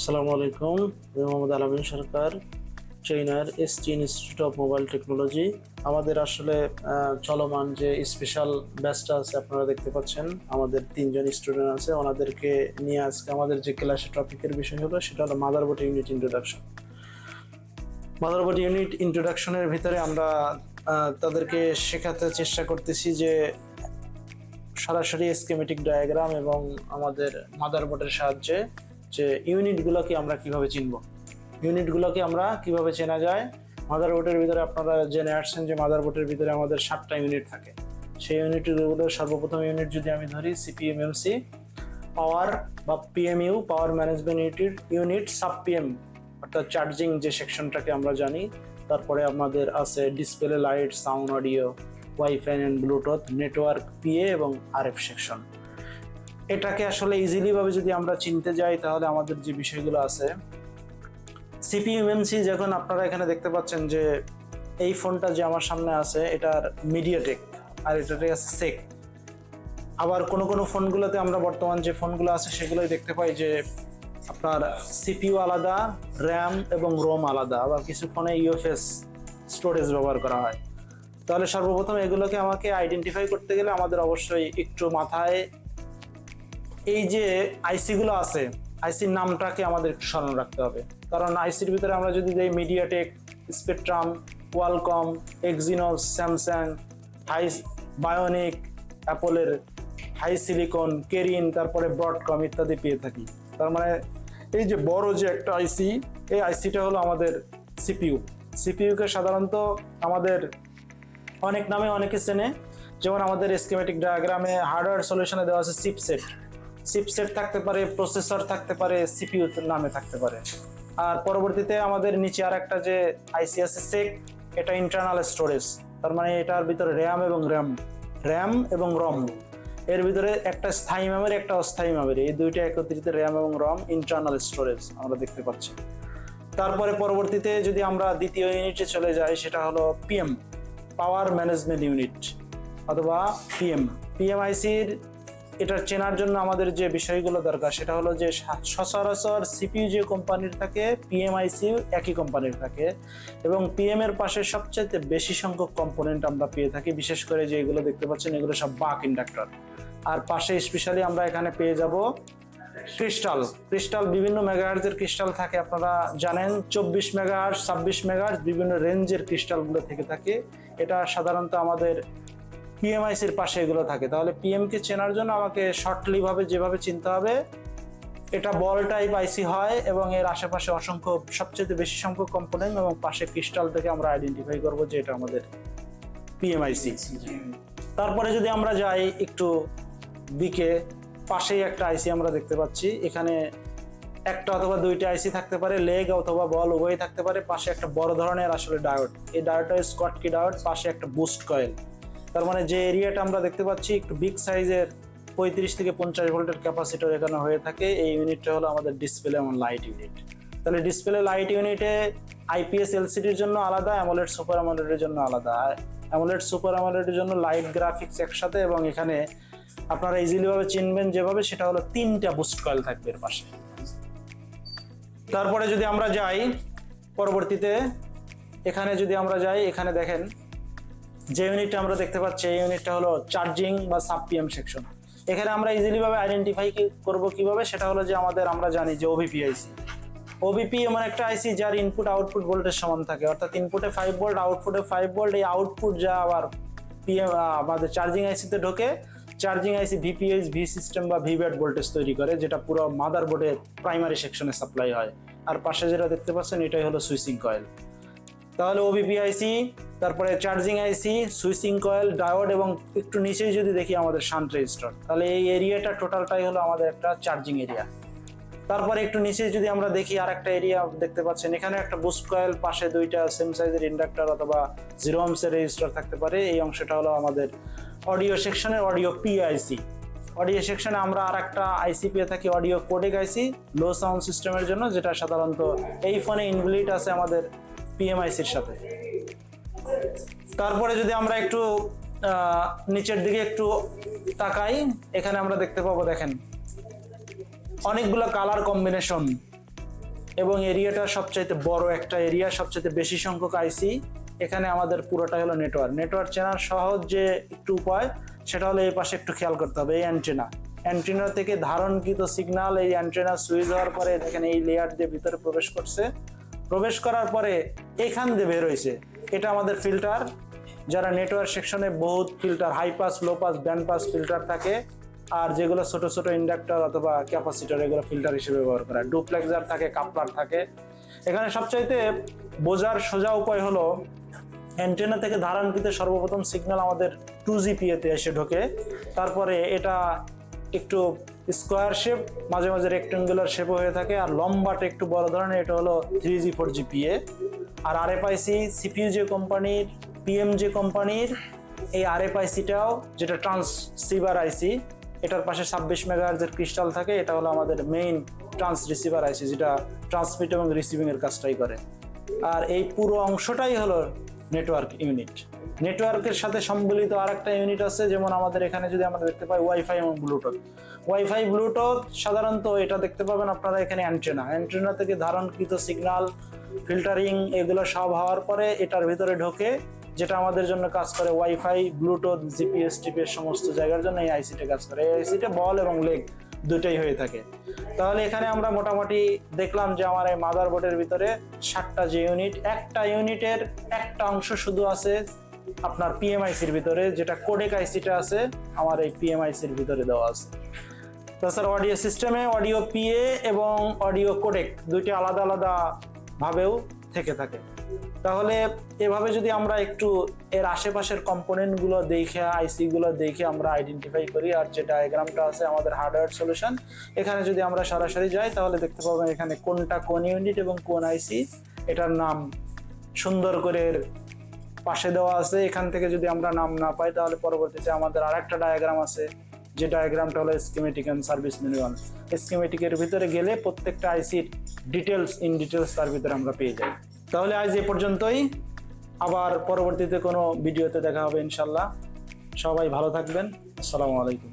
আসসালামু আলাইকুম, আমি Mohammad Alamin Sarkar trainer ST institute of mobile technology. আমাদের আসলে চলমান যে স্পেশাল ব্যাচটা আছে, আপনারা দেখতে পাচ্ছেন, আমাদের তিনজন স্টুডেন্ট আছে, ওনাদেরকে নিয়ে আজকে আমাদের যে ক্লাসে টপিকের বিষয় হলো, সেটা হলো motherboard unit introduction motherboard unit ইন্ট্রোডাকশনের ভিতরে আমরা তাদেরকে শেখাতে চেষ্টা করতেছি যে, সরাসরি স্কেমেটিক ডায়াগ্রাম এবং আমাদের মাদারবোর্ডের সাহায্যে যে ইউনিটগুলোকে আমরা কীভাবে চিনব? ইউনিটগুলোকে আমরা কীভাবে চেনা যায়? মাদারবোর্ডের ভিতরে আপনারা জেনে আসছেন যে মাদারবোর্ডের ভিতরে আমাদের সাতটা ইউনিট থাকে। সেই ইউনিটগুলো সর্বপ্রথম ইউনিট যদি আমি ধরি সিপিএমএমসি পাওয়ার বা PMU power management unit unit, sub PM অর্থাৎ চার্জিং যে সেকশনটাকে আমরা জানি। তারপরে আমাদের আছে display light, sound, audio, WiFi and Bluetooth, network PA এবং আরএফ সেকশন। এটাকে আসলে ইজিলি ভাবে যদি আমরা চিনতে যাই, তাহলে আমাদের যে বিষয়গুলো আছে সিপিইউএমসি যখন আপনারা এখানে দেখতে পাচ্ছেন যে এই ফোনটা যে আমার সামনে আছে, এটার মিডিয়াটেক আর এটাতে আছে সেক আবার কোনো কোনো ফোনগুলোতে আমরা বর্তমান যে ফোনগুলো আছে, সেগুলোই দেখতে পাই যে আপনার সিপিইউ আলাদা র্যাম এবং রোম আলাদা, আবার কিছু ফোনে ইউএফএস স্টোরেজ ব্যবহার করা হয়। তাহলে সর্বপ্রথম এগুলোকে আমাকে আইডেন্টিফাই করতে গেলে আমাদের অবশ্যই একটু মাথায় এই যে আইসিগুলো আছে আইসির নামটাকে আমাদের স্মরণ রাখতে হবে। কারণ আইসির ভিতরে আমরা যদি যাই MediaTek Spectrum Qualcomm Exynos Samsung Hi Bionic অ্যাপলের HiSilicon Kirin তারপরে ব্রডকম ইত্যাদি পেয়ে থাকি। তার মানে এই যে বড় যে একটা আইসি এই আইসিটা হলো আমাদের সিপিইউ সিপিইউকে সাধারণত আমাদের অনেক নামে অনেকে চেনে। যেমন আমাদের স্কিমেটিক ডায়াগ্রামে হার্ডওয়্যার সলিউশনে দেওয়া আছে চিপসেট চিপসেট থাকতে পারে, প্রসেসর থাকতে পারে, সিপিইউ নামে থাকতে পারে। আর পরবর্তীতে আমাদের নিচে আর একটা যে আইসি আছে সেক, এটা ইন্টারনাল স্টোরেজ তার মানে এটার ভিতরে র্যাম এবং র্যাম র্যাম এবং রম। এর ভিতরে একটা স্থায়ী মেমোরি একটা অস্থায়ী মেমোরি এই দুইটা একত্রিত র্যাম এবং রম ইন্টারনাল স্টোরেজ আমরা দেখতে পাচ্ছি। তারপরে পরবর্তীতে যদি আমরা দ্বিতীয় ইউনিটে চলে যাই, সেটা হলো পিএম পাওয়ার ম্যানেজমেন্ট ইউনিট অথবা পিএম পিএমআইসির এটা চেনার জন্য আমাদের যে বিষয়গুলো দরকার, সেটা হলো যে সচরাচর সিপিইউ যে কোম্পানির থাকে পিএমআইসি একই কোম্পানির থাকে এবং পিএম এর পাশে সবচেয়ে বেশি সংখ্যক কম্পোনেন্ট আমরা পেয়ে থাকি, বিশেষ করে যে এগুলো দেখতে পাচ্ছেন, এগুলো সব বাক ইন্ডাক্টর। আর পাশে স্পেশালি আমরা এখানে পেয়ে যাব ক্রিস্টাল। ক্রিস্টাল বিভিন্ন মেগাহার্জের ক্রিস্টাল থাকে, আপনারা জানেন, চব্বিশ মেগাহার্জ ছাব্বিশ মেগাহার্জ বিভিন্ন রেঞ্জের ক্রিস্টালগুলো থেকে থাকে। এটা সাধারণত আমাদের পিএমআইসির পাশে এগুলো থাকে। তাহলে পিএম কে চেনার জন্য আমাকে শর্টলি ভাবে যেভাবে চিনতে হবে, এটা বল টাইপ আইসি হয় এবং এর আশেপাশে অসংখ্য সবচেয়ে বেশি সংখ্যক কম্পোনেন্ট এবং পাশে ক্রিস্টাল থেকে আমরা আইডেন্টিফাই করব যে এটা আমাদের পিএমআইসি তারপরে যদি আমরা যাই একটু দিকে, পাশেই একটা আইসি আমরা দেখতে পাচ্ছি। এখানে একটা অথবা দুইটা আইসি থাকতে পারে লেগ অথবা বল উভয়ই থাকতে পারে। পাশে একটা বড় ধরনের আসলে ডায়োড এই ডায়োডটা স্কটকি ডায়োড পাশে একটা বুস্ট কয়েল তার মানে যে এরিয়াটা আমরা দেখতে পাচ্ছি একটু বিগ সাইজের পঁয়ত্রিশ থেকে পঞ্চাশ ভোল্টের ক্যাপাসিটর এখানে হয়ে থাকে। এই ইউনিটটা হলো আমাদের ডিসপ্লে এবং লাইট ইউনিট তাহলে ডিসপ্লে লাইট ইউনিটে আইপিএস এলসিডির জন্য আলাদা অ্যামোলেড সুপার অ্যামোলেডের জন্য আলাদা। অ্যামোলেড সুপার অ্যামোলেডের জন্য লাইট গ্রাফিক্স একসাথে এবং এখানে আপনারা ইজিলিভাবে চিনবেন যেভাবে, সেটা হলো তিনটা বুস্ট কয়েল থাকবে এর পাশে। তারপরে যদি আমরা যাই, পরবর্তীতে এখানে যদি আমরা যাই, এখানে দেখেন যে ইউনিটটা আমরা দেখতে পাচ্ছি, এই ইউনিটটা হলো চার্জিং বা সাব পিএম সেকশন এখানে আমরা ইজিলি ভাবে আইডেন্টিফাই করব কীভাবে? সেটা হলো যে আমাদের আমরা জানি যে ওবিপি আইসি ওবিপি এমন একটা আইসি যার ইনপুট আউটপুট ভোল্টেজ সমান থাকে। অর্থাৎ ইনপুটে ফাইভ ভোল্ট আউটপুটে ফাইভ ভোল্ট এই আউটপুট যা আবার পিএম আমাদের চার্জিং আইসিতে ঢোকে charging IC VPH V system বা ভিব্যাট ভোল্টেজ তৈরি করে, যেটা পুরো মাদার মাদারবোর্ডের প্রাইমারি সেকশনে সাপ্লাই হয়। আর পাশে যেটা দেখতে পাচ্ছেন, এটাই হলো সুইচিং কয়েল তাহলে ওবিপি আইসি তারপরে charging IC switching coil diode এবং একটু নিচেই যদি দেখি আমাদের শান্ট রেজিস্টার তাহলে এই এরিয়াটা টোটালটাই হলো আমাদের একটা চার্জিং এরিয়া তারপরে একটু নিচে যদি আমরা দেখি আর একটা এরিয়া দেখতে পাচ্ছেন, এখানে একটা বুস্ট কয়েল পাশে দুইটা সেম সাইজের ইন্ডাক্টর অথবা জিরো এর রেজিস্টার থাকতে পারে। এই অংশটা হলো আমাদের অডিও সেকশনের অডিও পিআইসি অডিও সেকশনে আমরা আর একটা আইসি পেয়ে থাকি audio codec IC low sound সিস্টেমের জন্য, যেটা সাধারণত এই ফোনে ইনবিলিট আছে আমাদের পিএমআইসির সাথে। তারপরে যদি আমরা একটু নিচের দিকে একটু তাকাই, এখানে আমরা দেখতে পাবো, দেখেন, অনেকগুলো কালার কম্বিনেশন এবং এরিয়াটা সবচাইতে বড় একটা এরিয়া সবচাইতে বেশি সংখ্যক আইসি এখানে আমাদের পুরোটা হলো নেটওয়ার্ক নেটওয়ার্ক চেনার সহজ যে একটু উপায়, সেটা হলো এই পাশে একটু খেয়াল করতে হবে, এই অ্যান্টেনা অ্যান্টেনা থেকে ধারণকৃত সিগন্যাল এই অ্যান্টেনা সুইচ হওয়ার পরে দেখেন এই লেয়ার দিয়ে ভিতরে প্রবেশ করছে। প্রবেশ করার পরে এখান দিয়ে বের হয়েছে। এটা আমাদের ফিল্টার যারা নেটওয়ার্ক সেকশনে বহুত filter high pass low pass band pass filter থাকে, আর যেগুলো ছোট ছোট ইন্ডাক্টর অথবা ক্যাপাসিটার এগুলো ফিল্টার হিসেবে ব্যবহার করা। ডুপ্লেক্সার থাকে কাপলার থাকে। এখানে সবচাইতে বোঝার সোজা উপায় হলো অ্যান্টেনা থেকে ধারণকৃত সর্বপ্রথম সিগন্যাল আমাদের টু জিপিএতে এসে ঢোকে। তারপরে এটা একটু স্কোয়ার শেপ, মাঝে মাঝে রেক্টেঙ্গুলার শেপও হয়ে থাকে। আর লম্বাটা একটু বড় ধরনের, এটা হলো three G four G GPA আর আর এফ আরএফআইসি সিপিইউ যে কোম্পানির পিএম যে কোম্পানির, এই আরএফআইসিটাও যেটা ট্রান্সসিভার আইসি এটার পাশে ছাব্বিশ মেগাহার্জের ক্রিস্টাল থাকে, এটা হলো আমাদের মেইন ট্রান্স রিসিভার আইসি যেটা ট্রান্সমিট এবং রিসিভিংয়ের কাজটাই করে। আর এই পুরো অংশটাই হলো নেটওয়ার্ক ইউনিট নেটওয়ার্কের সাথে সম্বলিত আরেকটা ইউনিট আছে, যেমন আমাদের এখানে যদি আমরা দেখতে পাই ওয়াইফাই এবং ব্লুটুথ ওয়াইফাই ব্লুটুথ সাধারণত এটা দেখতে পাবেন আপনারা এখানে অ্যান্টেনা অ্যান্টেনা থেকে ধারণকৃত সিগন্যাল ফিল্টারিং এগুলো সব হওয়ার পরে এটার ভিতরে ঢোকে, যেটা আমাদের জন্য কাজ করে ওয়াইফাই ব্লুটুথ জিপিএস টিপিএস সমস্ত জায়গার জন্য এই আইসিটা কাজ করে। এই আইসিটা বল এবং লেগ দুটোই হয়ে থাকে। তাহলে এখানে আমরা মোটামুটি দেখলাম যে আমার এই মাদারবোর্ডের ভিতরে সাতটা যে ইউনিট একটা ইউনিটের একটা অংশ শুধু আছে আপনার পিএমআইসির ভিতরে, যেটা কোডেক আইসিটা আছে, আমার এই পিএমআইসির ভিতরে দেওয়া আছে। তাছাড়া অডিও সিস্টেমে অডিও পিএ এবং অডিও কোডেক দুইটি আলাদা আলাদা ভাবেও থেকে থাকে। তাহলে এভাবে যদি আমরা একটু এর আশেপাশের কম্পোনেন্টগুলো দেখে আইসিগুলো দেখে আমরা আইডেন্টিফাই করি, আর যে ডায়াগ্রামটা আছে আমাদের হার্ডওয়্যার সলিউশন এখানে যদি আমরা সরাসরি যাই, তাহলে দেখতে পাবেন এখানে কোনটা কোন ইউনিট এবং কোন আইসি এটার নাম সুন্দর করে পাশে দেওয়া আছে। এখান থেকে যদি আমরা নাম না পাই, তাহলে পরবর্তীতে আমাদের আরেকটা ডায়াগ্রাম আছে, যে ডায়াগ্রামটা হলো স্কিমেটিক অ্যান্ড সার্ভিস ম্যানুয়াল স্কিমেটিকের ভিতরে গেলে প্রত্যেকটা আইসির ডিটেলস ইন ডিটেলস তার ভিতরে আমরা পেয়ে যাই। তাহলে আজ এ পর্যন্তই। আবার পরবর্তীতে কোনো ভিডিওতে দেখা হবে ইনশাল্লাহ সবাই ভালো থাকবেন। আসসালামু আলাইকুম।